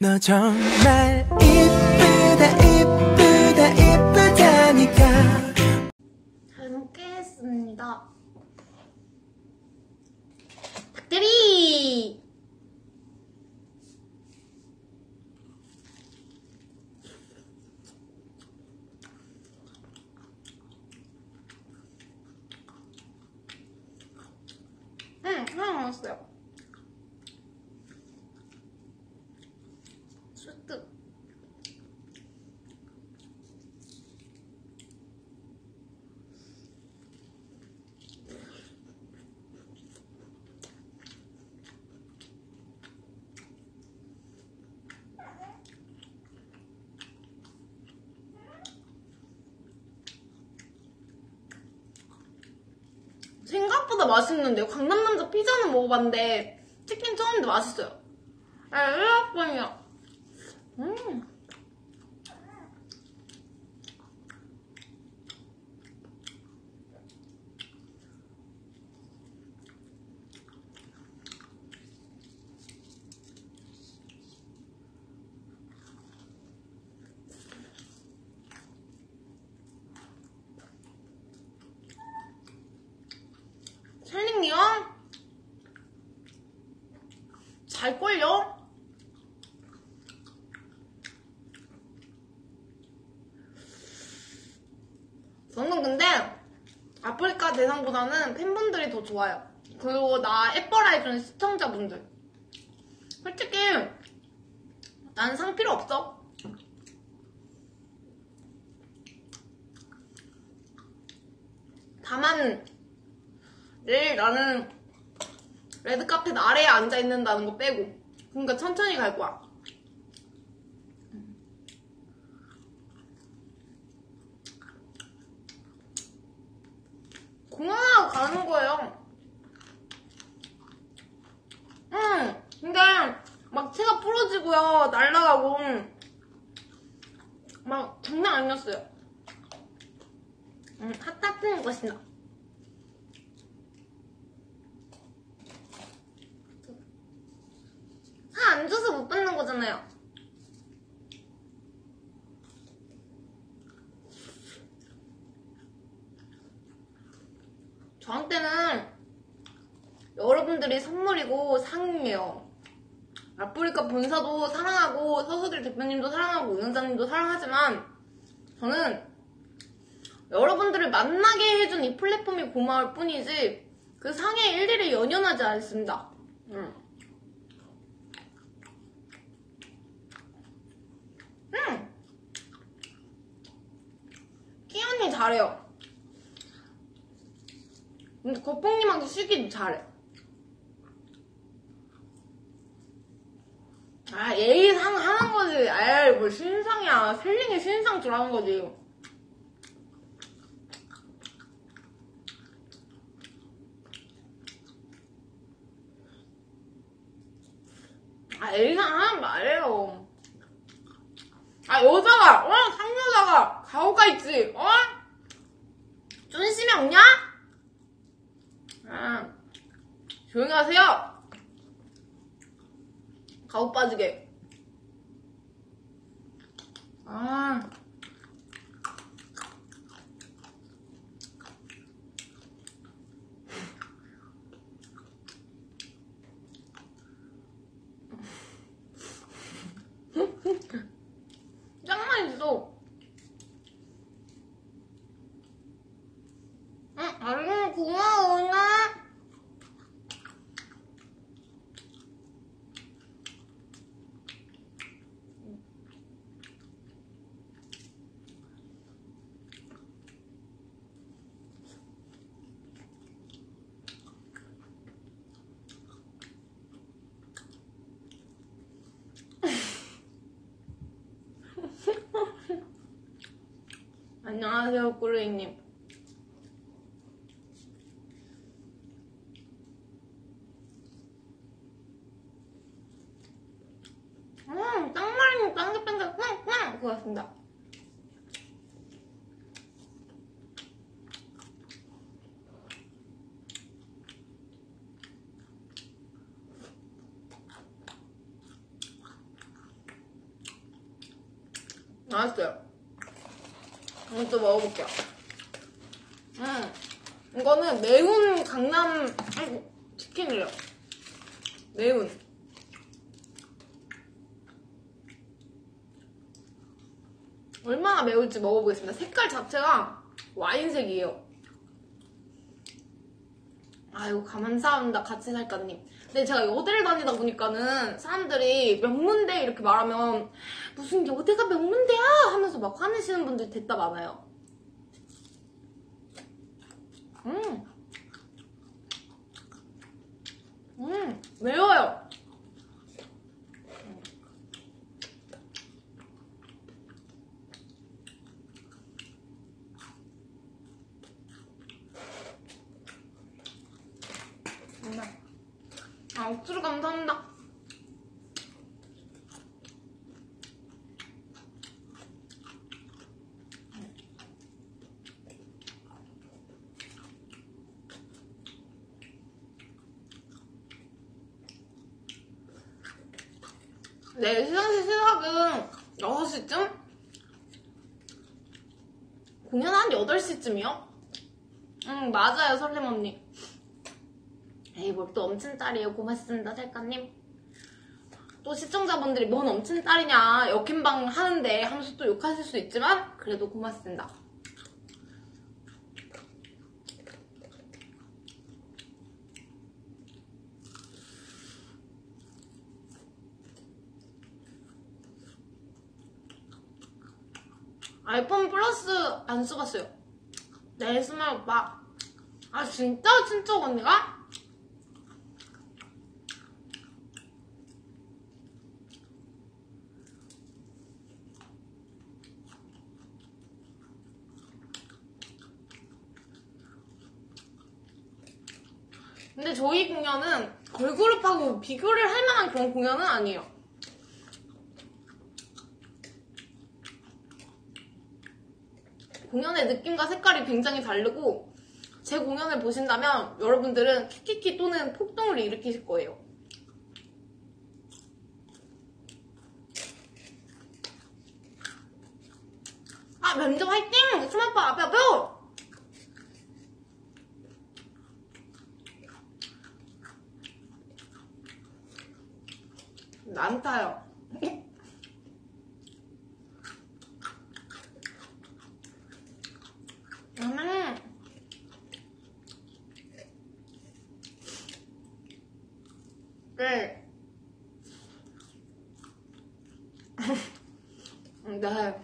너 정말 이쁘다 이쁘다 이쁘다니까 잘 먹겠습니다. 닭다리! 응, 하나 남았어요. 수트. 생각보다 맛있는데요. 강남 남자 피자는 먹어봤는데 치킨 처음인데 맛있어요. 아, 일학번이요. 음. 셀링이요? 잘걸요? 저는 근데 대상보다는 팬분들이 더 좋아요. 그리고 나 예뻐라 해주는 시청자분들. 솔직히 난 상 필요 없어. 다만 내일 나는 레드카펫 아래에 앉아 있는다는 거 빼고 그러니까 천천히 갈 거야. 공항하고 가는 거예요. 응, 근데 막 채가 부러지고요, 날라가고 막 장난 아니었어요. 응, 핫핫한 것이나. 차안 줘서 못 받는 거잖아요. 저한테는 여러분들이 선물이고 상이에요. 아프리카 본사도 사랑하고 서수들 대표님도 사랑하고 운영자님도 사랑하지만 저는 여러분들을 만나게 해준 이 플랫폼이 고마울 뿐이지 그 상에 일일이 연연하지 않습니다. 음. 음. 끼언니 잘해요. 근데 거봉님하고 쉬기도 잘해. 아, 예의상 하는 거지. 에이, 뭘 신상이야. 셀링이 신상 줄 아는 거지. 아, 예의상 하는 말이에요. 아, 여자가, 어? 상여자가 가오가 있지, 어? 쫀심이 없냐? 아, 조용히 하세요. 가오 빠지게. 아. 짱 맛있어. 응, 아린 고마워, 나. 안녕하세요, 꾸르이님. 음, 딱 말이면 뺑글뺑글 꽝꽝 그거였습니다. 맛있어요. 이것도 먹어볼게요. 음, 이거는 매운 강남, 아이고, 치킨이래요. 매운. 얼마나 매울지 먹어보겠습니다. 색깔 자체가 와인색이에요. 아이고, 감사합니다. 같이 살까님. 근데 제가 여대를 다니다 보니까는 사람들이 명문대 이렇게 말하면 무슨 여대가 명문대야 하면서 막 화내시는 분들 됐다 많아요. 음. 음, 매워요. 음. 아, 억수로 감사합니다. 네, 시상식 시작은 6시쯤? 공연 한 8시쯤이요? 응, 맞아요, 설렘 언니. 에이, 뭘 또 엄친 딸이에요. 고맙습니다, 살까님. 또 시청자분들이 뭔 엄친 딸이냐, 역행방 하는데 하면서 또 욕하실 수 있지만, 그래도 고맙습니다. 아이폰 플러스 안 써봤어요. 네, 스마일 오빠. 아, 진짜? 진짜 언니가? 근데 저희 공연은 걸그룹하고 비교를 할 만한 그런 공연은 아니에요. 공연의 느낌과 색깔이 굉장히 다르고 제 공연을 보신다면 여러분들은 키키키 또는 폭동을 일으키실 거예요. 아 면접 화이팅! 수마빠 앞에 앞에! 많다요. 음. 네. 네.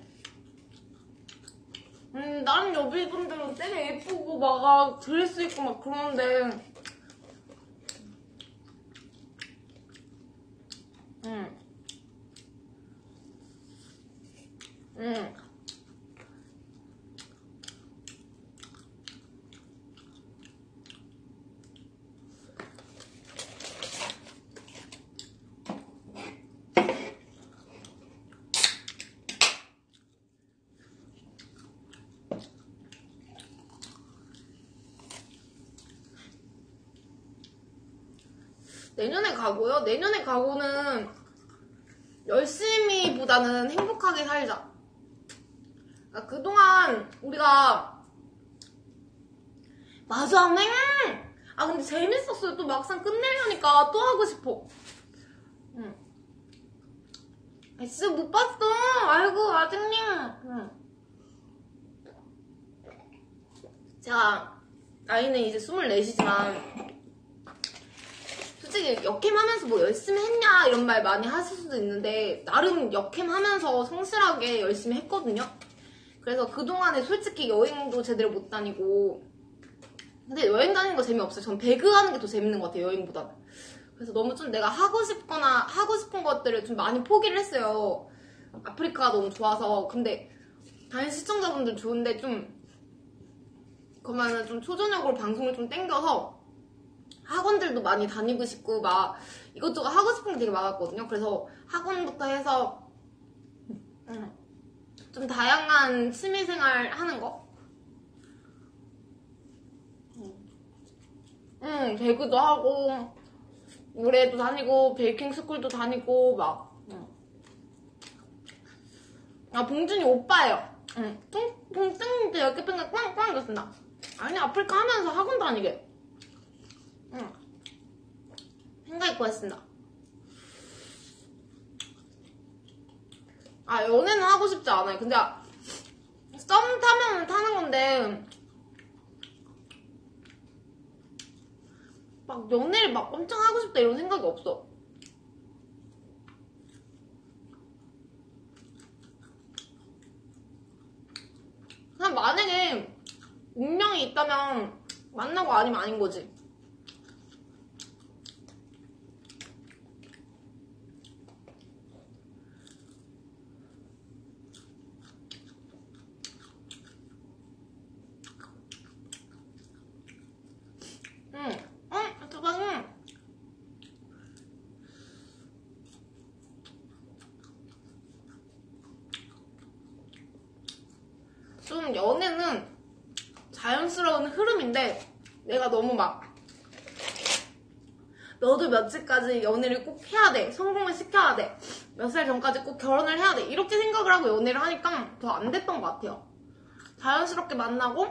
음, 다른 여비분들은 되게 예쁘고 막 아, 드레스 입고 막 그러는데 음. 음. 내년에 가고요. 내년에 가고는 열심히보다는 행복하게 살자. 아, 그동안 우리가 맞아, 맹! 아 근데 재밌었어요. 또 막상 끝내려니까 또 하고 싶어. 응. 아, 진짜 못 봤어. 아이고 아직님. 응. 제가 나이는 이제 24이지만 솔직히 역캠하면서 뭐 열심히 했냐 이런 말 많이 하실 수도 있는데 나름 역캠하면서 성실하게 열심히 했거든요. 그래서 그동안에 솔직히 여행도 제대로 못 다니고 근데 여행 다니는 거 재미없어요. 전 배그 하는 게 더 재밌는 것 같아요. 여행보다는. 그래서 너무 좀 내가 하고 싶거나 하고 싶은 것들을 좀 많이 포기를 했어요. 아프리카가 너무 좋아서 근데 다른 시청자분들 좋은데 좀 그러면은 좀 초저녁으로 방송을 좀 땡겨서 학원들도 많이 다니고 싶고 막 이것저것 하고 싶은 게 되게 많았거든요. 그래서 학원부터 해서 음, 좀 다양한 취미생활 하는 거. 응, 배구도 하고 노래도 다니고 베이킹 스쿨도 다니고 막 응. 아 봉준이 오빠예요. 응. 통 통증 때 이렇게 뺑뺑 꽝꽝 이랬습니다. 아니 아프리카 하면서 학원 다니게. 응. 생각 있고 했습니다. 아 연애는 하고 싶지 않아요. 근데 썸 타면 타는 건데 막 연애를 막 엄청 하고 싶다 이런 생각이 없어. 그냥 만약에 운명이 있다면 만나고 아니면 아닌 거지. 응, 응, 대박응. 좀 연애는 자연스러운 흐름인데 내가 너무 막 너도 며칠까지 연애를 꼭 해야 돼. 성공을 시켜야 돼. 몇 살 전까지 꼭 결혼을 해야 돼. 이렇게 생각을 하고 연애를 하니까 더 안 됐던 것 같아요. 자연스럽게 만나고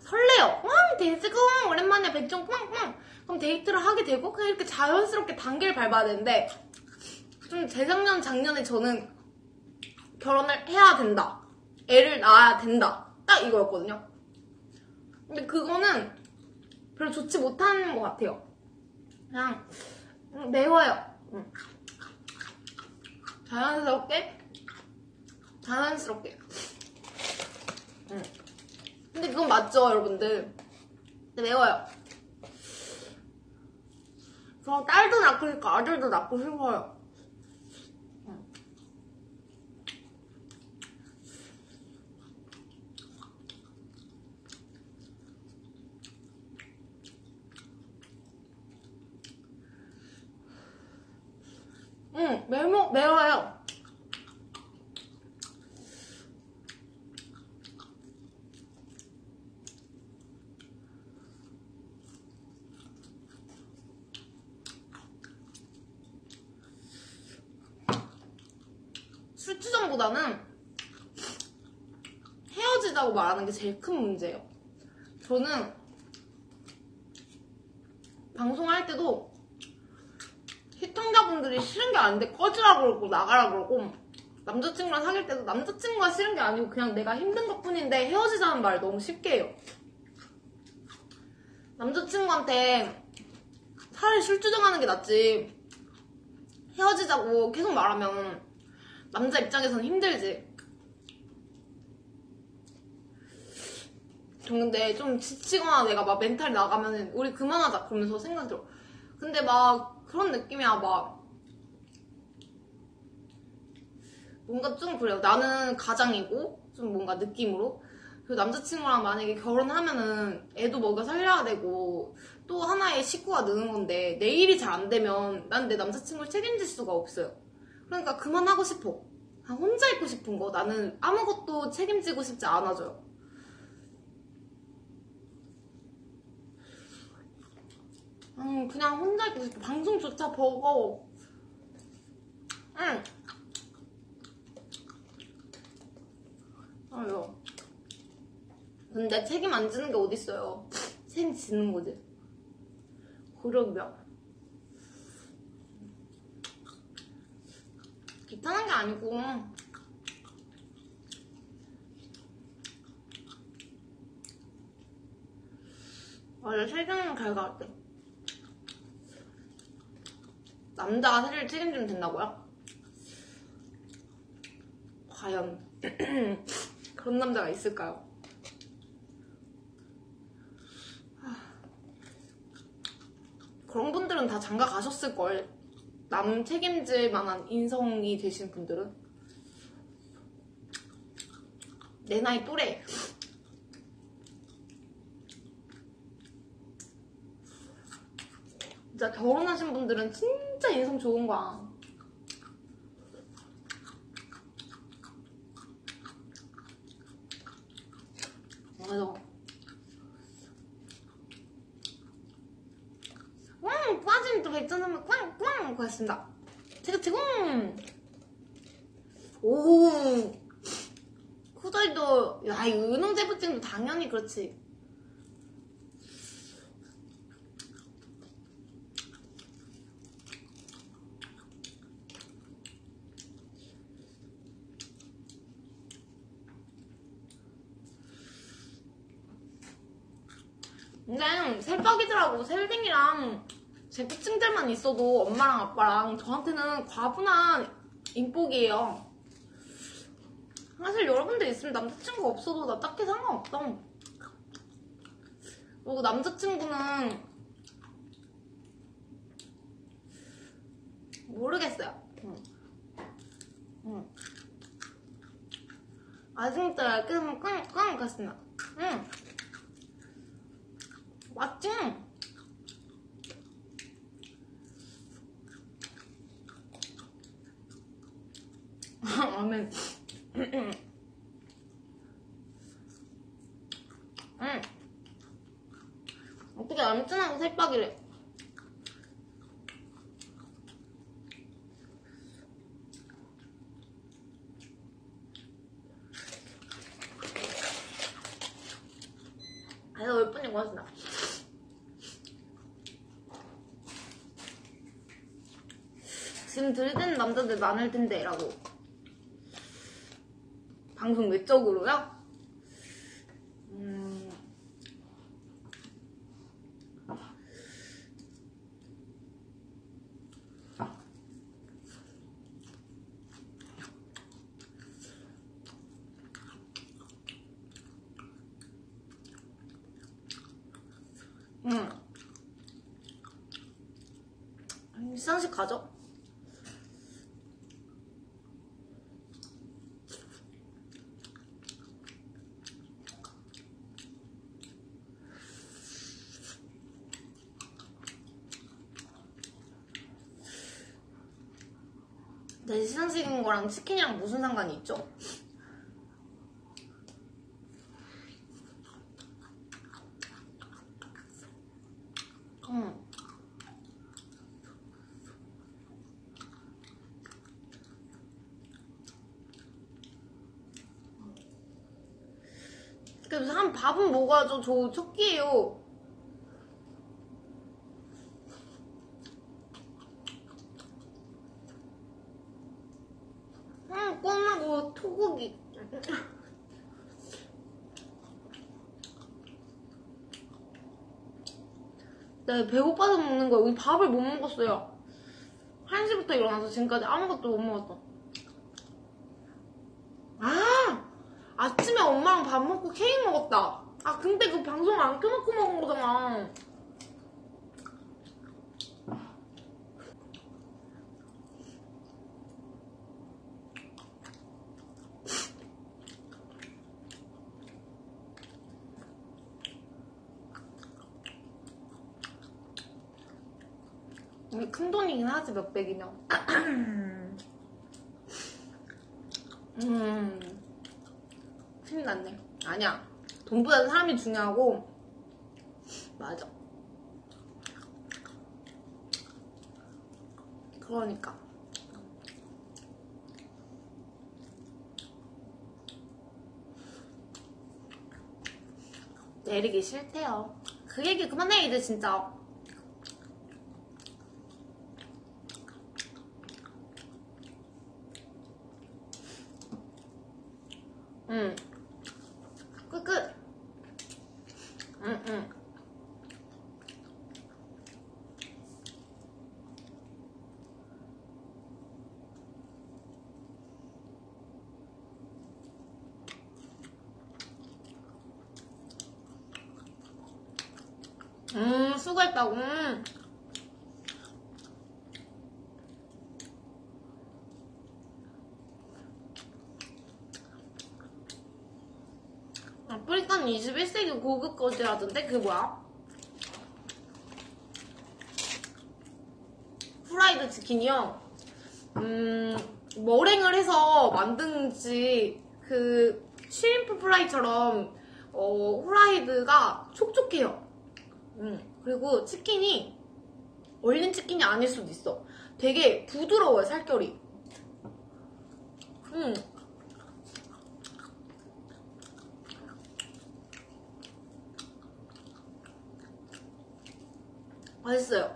설레요. 와 데이트고 오랜만에 백종 꽝꽝. 그럼 데이트를 하게 되고 그냥 이렇게 자연스럽게 단계를 밟아야 되는데 좀 재작년 작년에 저는 결혼을 해야 된다. 애를 낳아야 된다. 딱 이거였거든요. 근데 그거는 별로 좋지 못한 것 같아요. 그냥 음, 매워요. 음. 자연스럽게 자연스럽게. 음. 근데 그건 맞죠, 여러분들. 근데 매워요. 저 딸도 낳고 싶고 아들도 낳고 싶어요. 응, 매워, 매워요. 술주정보다는 헤어지자고 말하는 게 제일 큰 문제예요. 저는 방송할 때도 게 아닌데 꺼지라 그러고 나가라 그러고 남자친구랑 사귈 때도 남자친구가 싫은 게 아니고 그냥 내가 힘든 것 뿐인데 헤어지자는 말 너무 쉽게 해요. 남자친구한테 차라리 술주정하는 게 낫지 헤어지자고 계속 말하면 남자 입장에서는 힘들지. 저 근데 좀 지치거나 내가 막 멘탈이 나가면은 우리 그만하자 그러면서 생각 들어. 근데 막 그런 느낌이야 막 뭔가 좀 그래요. 나는 가장이고 좀 뭔가 느낌으로 그 남자친구랑 만약에 결혼하면은 애도 먹여 살려야 되고 또 하나의 식구가 느는 건데 내 일이 잘 안 되면 난 내 남자친구를 책임질 수가 없어요. 그러니까 그만하고 싶어. 그냥 혼자 있고 싶은 거. 나는 아무것도 책임지고 싶지 않아져요. 음, 그냥 혼자 있고 싶어. 방송조차 버거워. 응. 아유. 근데 책임 안 지는 게 어딨어요. 책임 지는 거지. 그러면. 귀찮은 게 아니고. 원래 세상은 결과 같아. 남자가 사실 책임지면 된다고요? 과연 그런 남자가 있을까요? 하, 그런 분들은 다 장가 가셨을걸. 남 책임질 만한 인성이 되신 분들은. 내 나이 또래. 진짜 결혼하신 분들은 진짜 인성 좋은 거야. 맞아. 꽝! 빠지면 또 백전하면 꽝! 꽝! 고했습니다. 제가 지금 오 후덜도 야이 은홍 제부찜도 당연히 그렇지 근데 셀빡이들 하고 셀딩이랑 제부찜들만 있어도 엄마랑 아빠랑 저한테는 과분한 인복이에요 사실 여러분들 있으면 남자친구 없어도 나 딱히 상관없다. 그리고 남자친구는 모르겠어요. 응. 응. 아직도 끊으면 끊, 끊겠습니다. 응. 맞지? 아멘. 응. 어떻게 남친하고 살박이래? 아니, 몇 분이 고맙습니다. 지금 들이대는 남자들 많을 텐데, 라고. 방송 외적으로요? 음, 음. 시상식 가죠? 내 시상식인 거랑 치킨이랑 무슨 상관이 있죠? 음. 그래서 한 밥은 먹어야죠. 저 첫끼예요. 음, 끝나고 토고기. 네, 배고파서 먹는 거예요. 우리 밥을 못 먹었어요. 1시부터 일어나서 지금까지 아무것도 못 먹었어. 아! 아침에 엄마랑 밥 먹고 케이크 먹었다. 아, 근데 그 방송 안 켜놓고 먹은 거잖아. 이게 큰 돈이긴 하지, 몇백이면. 음. 힘이 났네. 아니야. 돈보다 사람이 중요하고, 맞아. 그러니까. 내리기 싫대요. 그 얘기 그만해, 이제 진짜. 응. 끝끝. 응, 응. 음, 수고했다고. 음. 아프리카는 21세기 고급 거지라던데? 그게 뭐야? 프라이드 치킨이요? 음, 머랭을 해서 만든지, 그, 쉬림프 프라이처럼, 어, 후라이드가 촉촉해요. 음, 그리고 치킨이, 얼린 치킨이 아닐 수도 있어. 되게 부드러워요, 살결이. 음. 음. 맛있어요.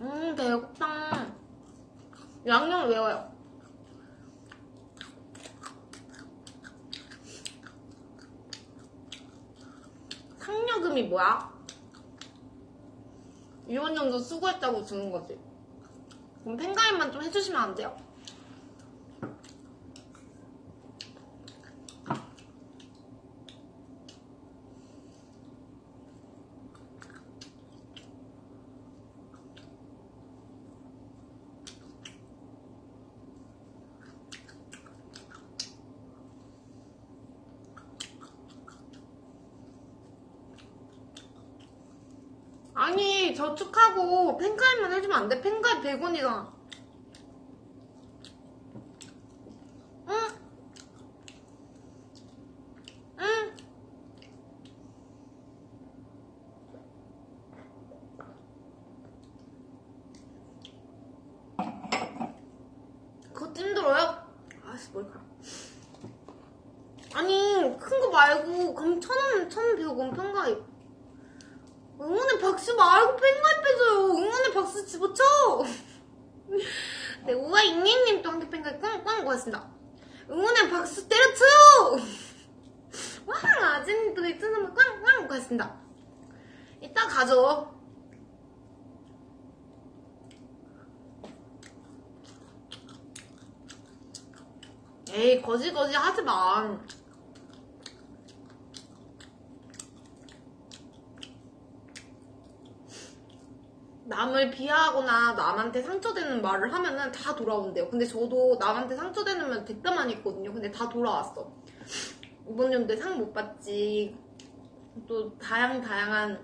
음, 배고파. 양념 매워요. 뭐야? 이혼 정도 수고했다고 주는 거지. 그럼 팬가입만 좀 해주시면 안 돼요? 아니 저축하고 팬가입만 해주면 안 돼? 팬가입 100원이잖아 응? 응? 그거 힘들어요? 아씨 머리카락 아니 큰 거 말고 그럼 천원 천원 배우고 팬가입 응원의 박수 말고 팬가입해줘요. 응원의 박수 집어쳐. 네, 우와 잉잉님 또 한개 팬가입 꽝꽝 고맙습니다. 응원의 박수 때려쳐요. 와, 아진님도 이트너만 꽝꽝 고맙습니다. 이따 가져. 에이, 거지거지 하지 마. 남을 비하하거나 남한테 상처되는 말을 하면은 다 돌아온대요. 근데 저도 남한테 상처되는 말 많이 했거든요. 근데 다 돌아왔어. 이번 연도에 상 못 받지. 또 다양 다양한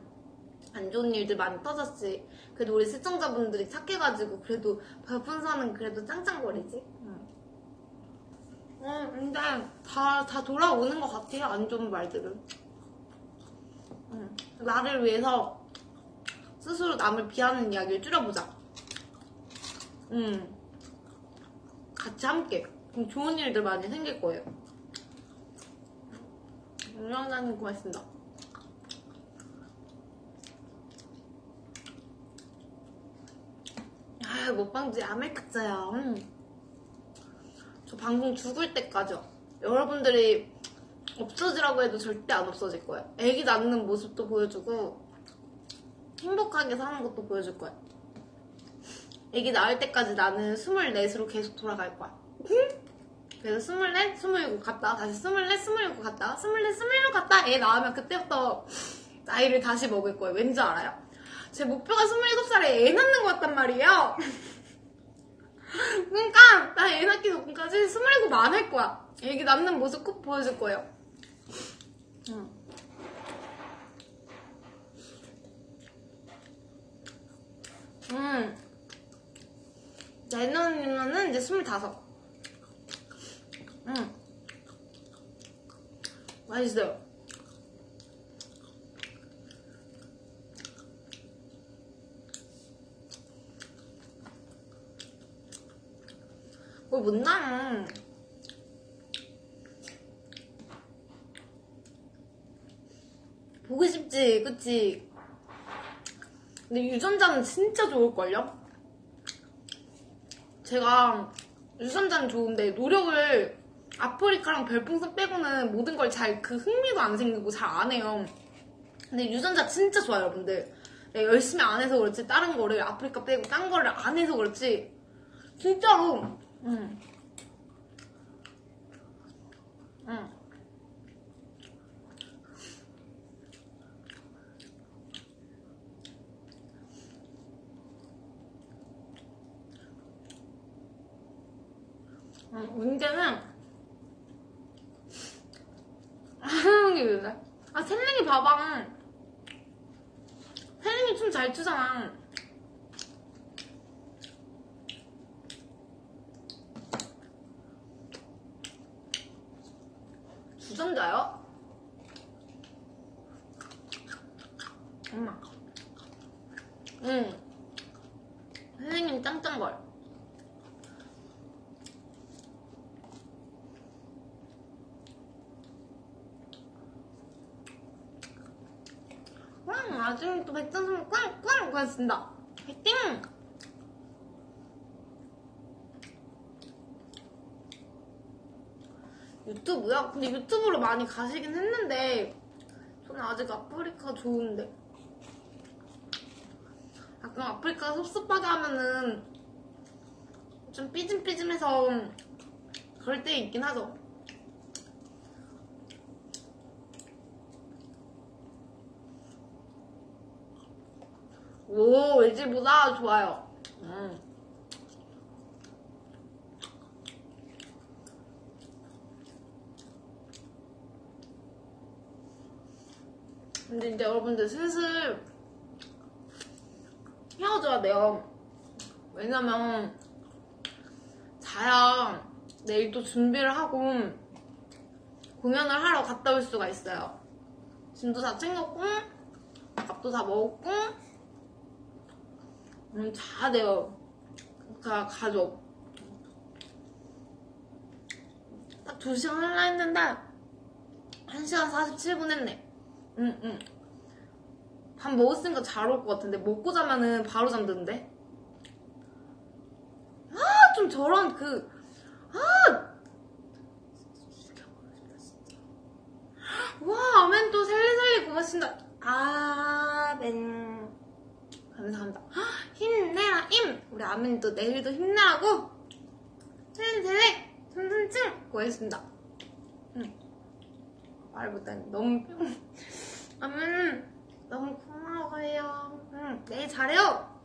안 좋은 일들 많이 터졌지. 그래도 우리 시청자분들이 착해가지고 그래도 별풍선은 그래도 짱짱거리지. 응. 응, 근데 다, 다 돌아오는 것 같아요. 안 좋은 말들은. 응. 나를 위해서 스스로 남을 비하는 이야기를 줄여보자. 음. 같이 함께. 그럼 좋은 일들 많이 생길 거예요. 응원하는 고맙습니다. 아, 먹방지 아메크자야. 음. 저 방송 죽을 때까지요. 여러분들이 없어지라고 해도 절대 안 없어질 거예요. 애기 낳는 모습도 보여주고, 행복하게 사는 것도 보여줄 거야. 애기 낳을 때까지 나는 24으로 계속 돌아갈 거야. 그래서 24, 27 갔다, 다시 24, 27 갔다, 24, 27 갔다, 애 낳으면 그때부터 나이를 다시 먹을 거예요. 왠지 알아요? 제 목표가 27살에 애 낳는 거였단 말이에요. 그러니까 나 애 낳기 전까지 27만 할 거야. 애기 낳는 모습 꼭 보여줄 거예요. 응. 음. 내년이면은 이제 스물다섯. 음. 맛있어요. 뭘못 나는. 보고 싶지, 그치? 근데 유전자는 진짜 좋을걸요? 제가 유전자는 좋은데 노력을 아프리카랑 별풍선 빼고는 모든 걸 잘 그 흥미도 안 생기고 잘 안 해요. 근데 유전자 진짜 좋아요, 여러분들. 내가 열심히 안 해서 그렇지 다른 거를 아프리카 빼고 딴 거를 안 해서 그렇지 진짜로 응. 응. 응, 문제는 하는 게 왜? 아 셀링이 봐봐 셀링이 춤 잘 추잖아 주전자요? 엄마 응 선생님 짱짱걸 나중에 또 백전선 꽝꽝 가신다. 화이팅! 유튜브요? 근데 유튜브로 많이 가시긴 했는데 저는 아직 아프리카 좋은데 가끔 아프리카 섭섭하게 하면은 좀 삐짐삐짐해서 그럴 때 있긴 하죠 오 LG보다 좋아요 음. 근데 이제 여러분들 슬슬 헤어져야 돼요. 왜냐면 자야 내일 또 준비를 하고 공연을 하러 갔다 올 수가 있어요. 짐도 다 챙겼고 밥도 다 먹었고 음, 자야 돼요. 가, 가죠. 딱 2시간 하려 했는데 1시간 47분 했네. 응, 응. 밥 먹었으니까 잘 올 것 같은데 먹고 자면은 바로 잠드는데 아 좀 저런 그아 와 아멘 또 살리살리 고맙습니다 아멘 감사합니다 아, 힘내라 임 우리 또 내일도 힘내라고 챌린셀렉 튼튼층 고맙습니다 응. 말 못하니 너무 아멘 너무 고마워요. 응, 내일 잘해요.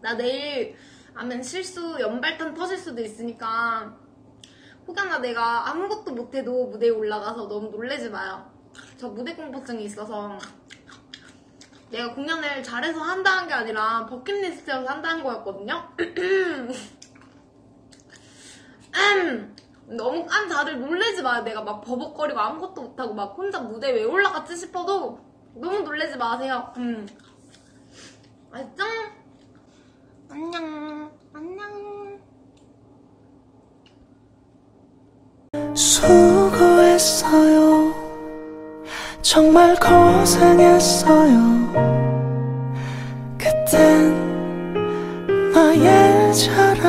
나 내일 아멘 실수 연발탄 터질 수도 있으니까 혹여나 내가 아무것도 못해도 무대에 올라가서 너무 놀래지 마요. 저 무대 공포증이 있어서 내가 공연을 잘해서 한다는 게 아니라 버킷리스트여서 한다는 거였거든요. 음, 너무 깐 다들 놀래지 마요. 내가 막 버벅거리고 아무것도 못하고 막 혼자 무대에 왜 올라갔지 싶어도 너무 놀라지 마세요. 음. 알죠? 안녕. 안녕. 수고했어요. 정말 고생했어요. 그땐 나의 자랑이죠.